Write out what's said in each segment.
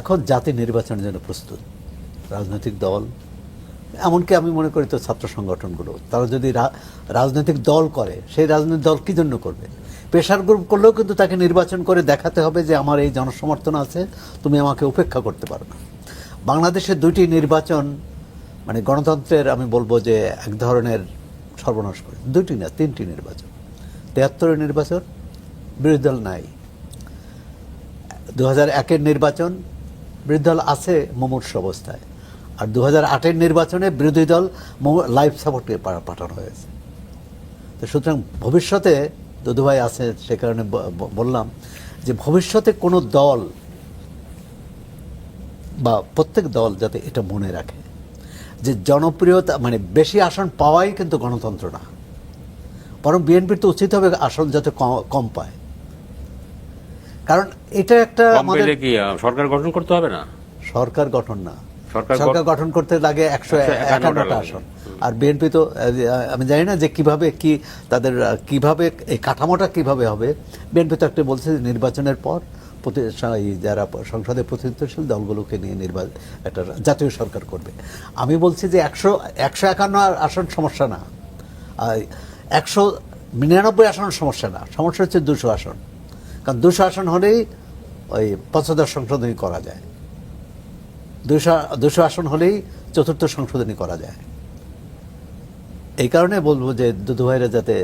এখন জাতি নির্বাচনের জন্য প্রস্তুত। রাজনৈতিক দল, এমনকি আমি মনে করি তো ছাত্র সংগঠনগুলো, তারা যদি রাজনৈতিক দল করে, সেই রাজনৈতিক দল কী জন্য করবে? প্রেশার গ্রুপ করলেও কিন্তু তাকে নির্বাচন করে দেখাতে হবে যে আমার এই জনসমর্থন আছে, তুমি আমাকে উপেক্ষা করতে পারো না। বাংলাদেশের দুইটি নির্বাচন মানে গণতন্ত্রের আমি বলব যে এক ধরনের সর্বনাশ করে, দুইটি না, তিনটি নির্বাচন। তেহাত্তরের নির্বাচন, বিরোধী দল নাই। দু হাজার একের নির্বাচন বিরোধী দল আছে মুমূর্ষ অবস্থায়। আর দু হাজার আটের নির্বাচনে বিরোধী দল লাইফ সাপোর্টে পাঠানো হয়েছে। তো সুতরাং ভবিষ্যতে, দুদুভাই আছে সে কারণে বললাম যে ভবিষ্যতে কোনো দল বা প্রত্যেক দল যাতে এটা মনে রাখে যে জনপ্রিয়তা মানে বেশি আসন পাওয়াই কিন্তু গণতন্ত্র না। বরং বিএনপির তো উচিত হবে আসন যাতে কম পায়। কারণ এটা একটা আমাদের কি সরকার গঠন করতে হবে না? সরকার গঠন না। সরকার গঠন করতে লাগে একশো একান্নটা আসন। আর বিএনপি তো আমি জানি না যে কীভাবে কি তাদের কীভাবে এই কাঠামোটা কীভাবে হবে। বিএনপি তো একটা বলছে নির্বাচনের পর প্রতি- যারা সংসদে প্রতিনিধিত্বশীল দলগুলোকে নিয়ে নির্বাচন একটা জাতীয় সরকার করবে। আমি বলছি যে একশো একশো একান্ন আসন সমস্যা না। একশো নিরানব্বই আসন সমস্যা না। সমস্যা হচ্ছে দুশো আসন। কারণ দুশো আসন হলেই ওই পঞ্চদশ সংশোধনী করা যায়। দুশো দুশো হলেই চতুর্থ সংশোধনী করা যায়। এই কারণে বলব যে দুদু ভাইরা যাতে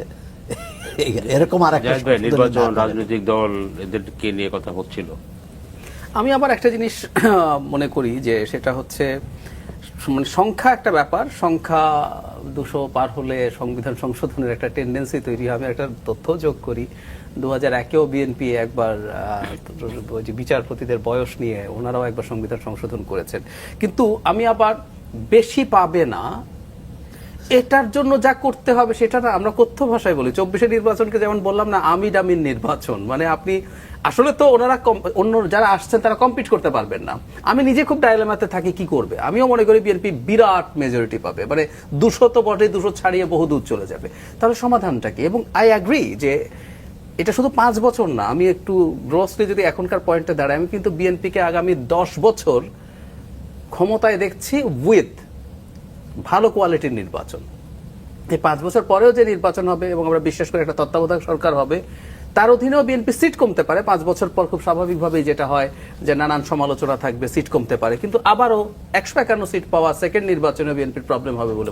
এরকম আর একটা নির্বাচন রাজনৈতিক দল এদেরকে নিয়ে কথা হচ্ছিল। আমি আবার একটা জিনিস মনে করি যে সেটা হচ্ছে মানে সংখ্যা একটা ব্যাপার, সংখ্যা দুশো পার হলে সংবিধান সংশোধনের একটা টেন্ডেন্সি তৈরি হবে। একটা তথ্য যোগ করি দু হাজার একেও বিএনপি একবার বিচারপতিদের বয়স নিয়ে ওনারাও একবার সংবিধান সংশোধন করেছেন। কিন্তু আমি আবার বেশি পাবে না এটার জন্য যা করতে হবে সেটা না আমরা কথ্য ভাষায় বলি। চব্বিশে নির্বাচনকে যেমন বললাম না আমির আমিন নির্বাচন। মানে আপনি, আসলে তো ওনারা অন্য যারা আসছেন তারা কম্পিট করতে পারবেন না। আমি নিজে খুব ডায়লেমাতে থাকি, কি করবে? আমিও মনে করি বিএনপি বিরাট মেজরিটি পাবে। মানে দুশো তো বটে দুশো ছাড়িয়ে বহু দূর চলে যাবে। তাহলে সমাধানটা কি? এবং আই অ্যাগ্রি যে এটা শুধু পাঁচ বছর না, আমি একটু গ্রসলি যদি এখনকার পয়েন্টে দাঁড়াই, আমি কিন্তু বিএনপিকে আগামী দশ বছর ক্ষমতায় দেখছি উইথ ভালো কোয়ালিটির নির্বাচন। এই পাঁচ বছর পরেও যে নির্বাচন হবে এবং আমরা বিশ্বাস করি একটা তত্ত্বাবধায়ক সরকার হবে, তার অধীনেও বিএনপি সিট কমতে পারে। পাঁচ বছর পর খুব স্বাভাবিকভাবেই যেটা হয় যে নানান সমালোচনা থাকবে, সিট কমতে পারে। কিন্তু আবারও একশো একান্ন সিট পাওয়া সেকেন্ড নির্বাচনে বিএনপির প্রবলেম হবে বলে।